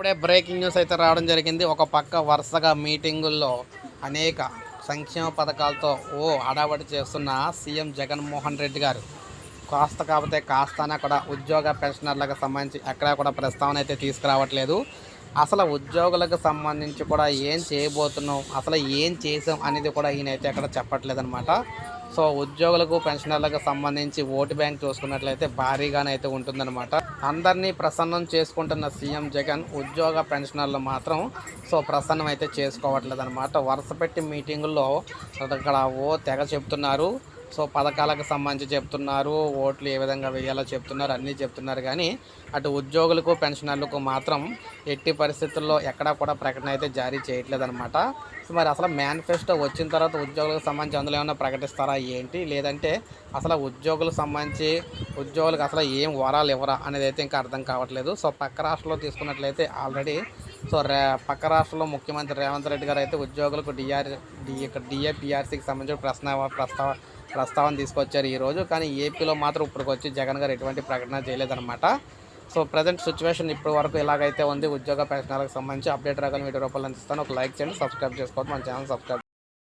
ఇప్పుడే breaking news అయితే రావడం జరిగింది. ఒక పక్క వరుసగా మీటింగుల్లో అనేక సంక్షేమ పథకాలతో ఓ హడావడి చేస్తున్న సీఎం జగన్మోహన్ రెడ్డి గారు. కాస్త కాకపోతే కాస్తానా కూడా ఉద్యోగ పెన్షనర్లకు సంబంధించి ఎక్కడా కూడా ప్రస్తావన అయితే తీసుకురావట్లేదు. అసలు ఉద్యోగులకు సంబంధించి కూడా ఏం చేయబోతున్నాం అసలు ఏం చేసాం అనేది కూడా ఈయనైతే అయితే ఎక్కడ చెప్పట్లేదనమాట సో ఉద్యోగులకు పెన్షనర్లకు సంబంధించి ఓటు బ్యాంక్ చూసుకున్నట్లయితే భారీగానే అయితే ఉంటుందన్నమాట. అందరినీ ప్రసన్నం చేసుకుంటున్న సీఎం జగన్ ఉద్యోగ పెన్షనర్లు మాత్రం సో ప్రసన్నం అయితే చేసుకోవట్లేదు అనమాట వరుస పెట్టి మీటింగుల్లో అక్కడ ఓ తెగ చెప్తున్నారు సో పథకాలకు సంబంధించి చెప్తున్నారు ఓట్లు ఏ విధంగా వేయాలో చెప్తున్నారు అన్నీ చెప్తున్నారు. కానీ అటు ఉద్యోగులకు పెన్షనర్లకు మాత్రం ఎట్టి పరిస్థితుల్లో ఎక్కడా కూడా ప్రకటన అయితే జారీ చేయట్లేదనమాట సో మరి అసలు మేనిఫెస్టో వచ్చిన తర్వాత ఉద్యోగులకు సంబంధించి అందులో ఏమైనా ప్రకటిస్తారా ఏంటి? లేదంటే అసలు ఉద్యోగులకు సంబంధించి ఉద్యోగులకు అసలు ఏం వరాలు ఇవ్వరా అనేది అయితే ఇంకా అర్థం కావట్లేదు. సో పక్క రాష్ట్రంలో తీసుకున్నట్లయితే ఆల్రెడీ సో రే పక్క రాష్ట్రంలో ముఖ్యమంత్రి రేవంత్ రెడ్డి గారు అయితే ఉద్యోగులకు డిఆర్ డి ఇక్కడ డిఏపిఆర్సీకి సంబంధించిన ప్రశ్న ప్రస్తావ ప్రస్తావన తీసుకొచ్చారు ఈరోజు కానీ ఏపీలో మాత్రం ఇప్పటికి వచ్చి జగన్ గారు ఎటువంటి ప్రకటన చేయలేదన్నమాట. సో ప్రజెంట్ సిచ్యువేషన్ ఇప్పటి వరకు ఎలాగైతే ఉంది ఉద్యోగ ప్రశ్నలకు సంబంధించి అప్డేట్ రకాల వీడియో రూపాయలు అందిస్తాను. ఒక లైక్ చేయండి సబ్స్క్రైబ్ చేసుకోవద్దు. మన ఛానల్ సబ్స్క్రైబ్